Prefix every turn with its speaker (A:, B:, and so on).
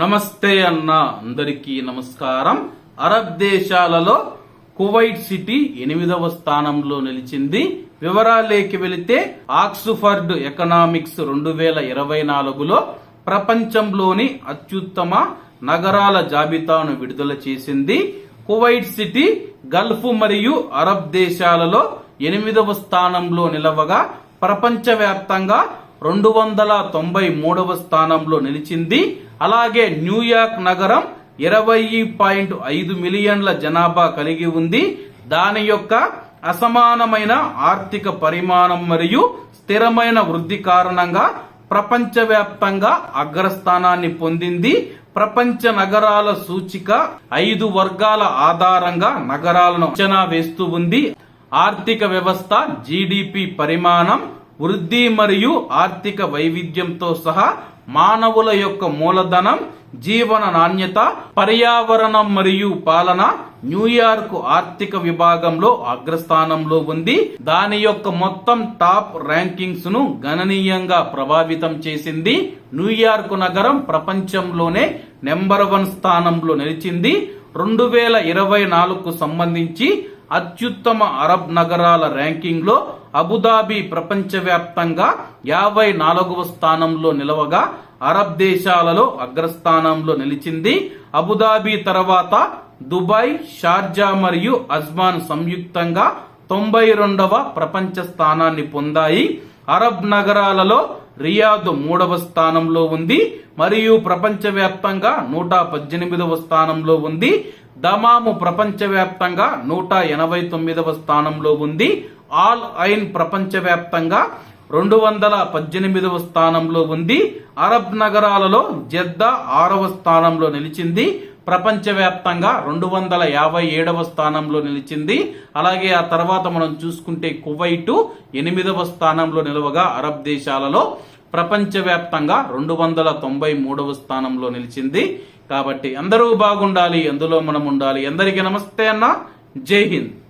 A: నమస్తే అన్న అందరికీ నమస్కారం. అరబ్ దేశాలలో కువైట్ సిటీ ఎనిమిదవ స్థానంలో నిలిచింది. వివరాలేకి వెళితే ఆక్స్ఫర్డ్ ఎకనామిక్స్ రెండు వేల ఇరవై నాలుగులో ప్రపంచంలోని అత్యుత్తమ నగరాల జాబితాను విడుదల చేసింది. కువైట్ సిటీ గల్ఫ్ మరియు అరబ్ దేశాలలో ఎనిమిదవ స్థానంలో నిలవగా ప్రపంచవ్యాప్తంగా రెండు వందల తొంభై మూడవ స్థానంలో నిలిచింది. అలాగే న్యూయార్క్ నగరం ఇరవై పాయింట్ ఐదు మిలియన్ల జనాభా కలిగి ఉంది. దాని యొక్క అసమానమైన ఆర్థిక పరిమాణం మరియు స్థిరమైన వృద్ధి కారణంగా ప్రపంచవ్యాప్తంగా అగ్రస్థానాన్ని పొందింది. ప్రపంచ నగరాల సూచిక ఐదు వర్గాల ఆధారంగా నగరాలను అంచనా వేస్తూ ఉంది. ఆర్థిక వ్యవస్థ జీడిపి పరిమాణం వృద్ధి మరియు ఆర్థిక వైవిధ్యంతో సహా మానవుల యొక్క మూలధనం జీవన నాణ్యత పర్యావరణం మరియు పాలన న్యూయార్క్ ఆర్థిక విభాగంలో అగ్రస్థానంలో ఉంది. దాని యొక్క మొత్తం టాప్ ర్యాంకింగ్స్ను గణనీయంగా ప్రభావితం చేసింది. న్యూయార్క్ నగరం ప్రపంచంలోనే నెంబర్ వన్ స్థానంలో నిలిచింది. రెండు వేల ఇరవై నాలుగుకు సంబంధించి అత్యుత్తమ అరబ్ నగరాల ర్యాంకింగ్లో అబుదాబి ప్రపంచవ్యాప్తంగా యాభై నాలుగవ స్థానంలో నిలవగా అరబ్ దేశాలలో అగ్రస్థానంలో నిలిచింది. అబుదాబి తర్వాత దుబాయ్ షార్జా మరియు అజ్మాన్ సంయుక్తంగా తొంభై రెండవ ప్రపంచ స్థానాన్ని పొందాయి. అరబ్ నగరాలలో రియాద్ మూడవ స్థానంలో ఉంది. మరియు ప్రపంచవ్యాప్తంగా నూట పద్దెనిమిదవ స్థానంలో ఉంది. దమాము ప్రపంచవ్యాప్తంగా నూట ఎనభై తొమ్మిదవ స్థానంలో ఉంది. ఆల్ ఐన్ ప్రపంచవ్యాప్తంగా రెండు వందల పద్దెనిమిదవ స్థానంలో ఉంది. అరబ్ నగరాలలో జెద్దా ఆరవ స్థానంలో నిలిచింది. ప్రపంచవ్యాప్తంగా రెండు వందల యాభై ఏడవ స్థానంలో నిలిచింది. అలాగే ఆ తర్వాత మనం చూసుకుంటే కువైటు ఎనిమిదవ స్థానంలో నిలవగా అరబ్ దేశాలలో ప్రపంచవ్యాప్తంగా రెండు వందల తొంభై మూడవ స్థానంలో నిలిచింది. కాబట్టి అందరూ బాగుండాలి అందులో మనం ఉండాలి. అందరికీ నమస్తే అన్న. జై హింద్.